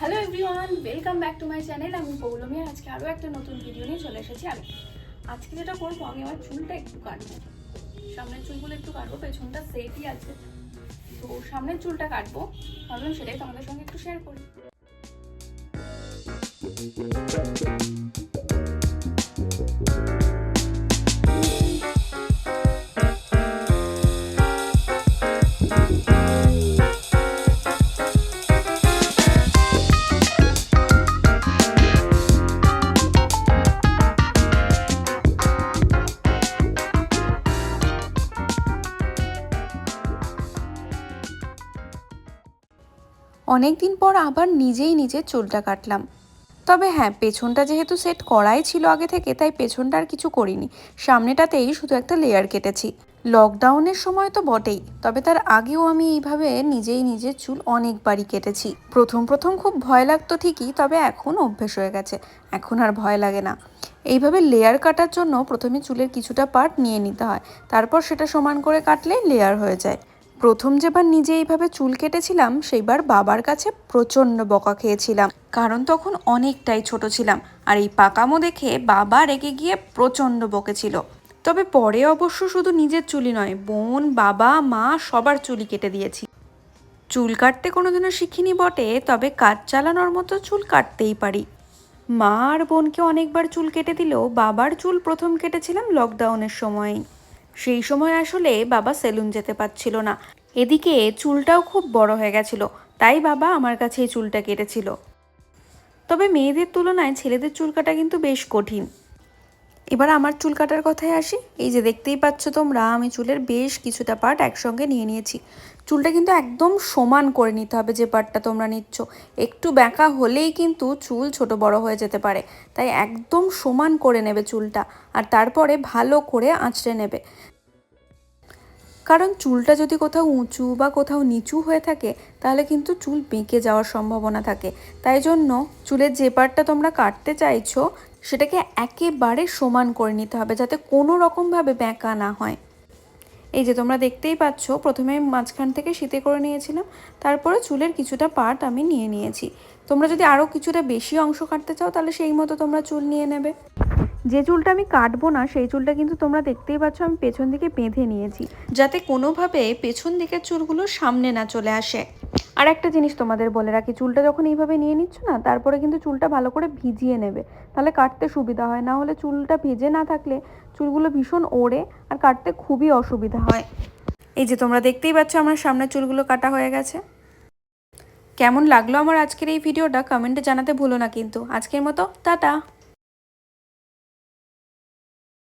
Hello everyone welcome back to my channel আমি পৌলমী আজকে আরও একটা নতুন ভিডিও নিয়ে চলে এসেছি। আমি আজকে যেটা করব, আমি আমার চুলটা একটু কাটবো। সামনের চুলগুলো একটু কাটবো, পেছনটা সেটই আছে। তো সামনের চুলটা কাটবো ভাবলাম সেটাই তোমাদের সঙ্গে একটু শেয়ার করি। অনেক দিন পর আবার নিজেই নিজের চুলটা কাটলাম। তবে হ্যাঁ পেছনটা যেহেতু সেট করাই ছিল আগে থেকে, তাই পেছনটা আর কিছু করিনি। সামনেটাতেই শুধু একটা লেয়ার কেটেছি। লকডাউনের সময় তো বটেই, তবে তার আগেও আমি এইভাবে নিজেই নিজের চুল অনেকবারই কেটেছি। প্রথম প্রথম খুব ভয় লাগতো ঠিকই, তবে এখন অভ্যেস হয়ে গেছে। এখন আর ভয় লাগে না। এইভাবে লেয়ার কাটার জন্য প্রথমে চুলের কিছুটা পার্ট নিয়ে নিতে হয়। তারপর সেটা সমান করে কাটলে লেয়ার হয়ে যায়। প্রথম যেবার নিজে এইভাবে চুল কেটেছিলাম, সেইবার বাবার কাছে প্রচণ্ড বকা খেয়েছিলাম। কারণ তখন অনেকটাই ছোট ছিলাম আর এই পাকামো দেখে বাবা রেগে গিয়ে প্রচণ্ড বকেছিল তবে পরে অবশ্য শুধু নিজের চুলই নয়, বোন, বাবা, মা সবার চুলই কেটে দিয়েছি। চুল কাটতে কোনোদিনও শিখিনি বটে, তবে কাজ চালানোর মতো চুল কাটতেই পারি। মা আর বোনকে অনেকবার চুল কেটে দিলেও বাবার চুল প্রথম কেটেছিলাম লকডাউনের সময়ই। সেই সময় আসলে বাবা সেলুন যেতে পারছিল না। এদিকে চুলটাও খুব বড় হয়ে গেছিল, তাই বাবা আমার কাছে এই চুলটা কেটেছিল। তবে মেয়েদের তুলনায় ছেলেদের চুল কাটা কিন্তু বেশ কঠিন। এবার আমার চুল কাটার কথায় আসি। এই যে দেখতেই পাচ্ছ তোমরা, আমি চুলের বেশ কিছুটা পার্ট একসঙ্গে নিয়ে নিয়েছি। চুলটা কিন্তু একদম সমান করে নিতে হবে যে পার্টটা তোমরা নিচ্ছ। একটু ব্যাঁকা হলেই কিন্তু চুল ছোট বড় হয়ে যেতে পারে। তাই একদম সমান করে নেবে চুলটা আর তারপরে ভালো করে আঁচড়ে নেবে। কারণ চুলটা যদি কোথাও উঁচু বা কোথাও নিচু হয়ে থাকে, তাহলে কিন্তু চুল বেঁকে যাওয়ার সম্ভাবনা থাকে। তাই জন্য চুলের যে পার্টটা তোমরা কাটতে চাইছো সেটাকে একেবারে সমান করে নিতে হবে যাতে কোনো রকমভাবে ব্যাঁকা না হয়। এই যে তোমরা দেখতেই পাচ্ছ, প্রথমে মাঝখান থেকে শীতে করে নিয়েছিলাম, তারপরে চুলের কিছুটা পার্ট আমি নিয়ে নিয়েছি। তোমরা যদি আরও কিছুটা বেশি অংশ কাটতে চাও, তাহলে সেই মতো তোমরা চুল নিয়ে নেবে। যে চুলটা আমি কাটবো না, সেই চুলটা কিন্তু তোমরা দেখতেই পাচ্ছ আমি পেছন দিকে বেঁধে নিয়েছি, যাতে কোনোভাবে পেছন দিকের চুলগুলো সামনে না চলে আসে। আর একটা জিনিস তোমাদের বলে রাখি, চুলটা যখন এইভাবে নিয়ে নিচ্ছ না, তারপরে কিন্তু চুলটা ভালো করে ভিজিয়ে নেবে। তাহলে কাটতে সুবিধা হয়, না হলে চুলটা ভেজে না থাকলে চুলগুলো ভীষণ ওড়ে আর কাটতে খুবই অসুবিধা হয়। এই যে তোমরা দেখতেই পাচ্ছ আমার সামনের চুলগুলো কাটা হয়ে গেছে। কেমন লাগল আমার আজকের এই ভিডিওটা? কমেন্টে জানাতে ভুলো না কিন্তু। আজকের মতো, টাটা।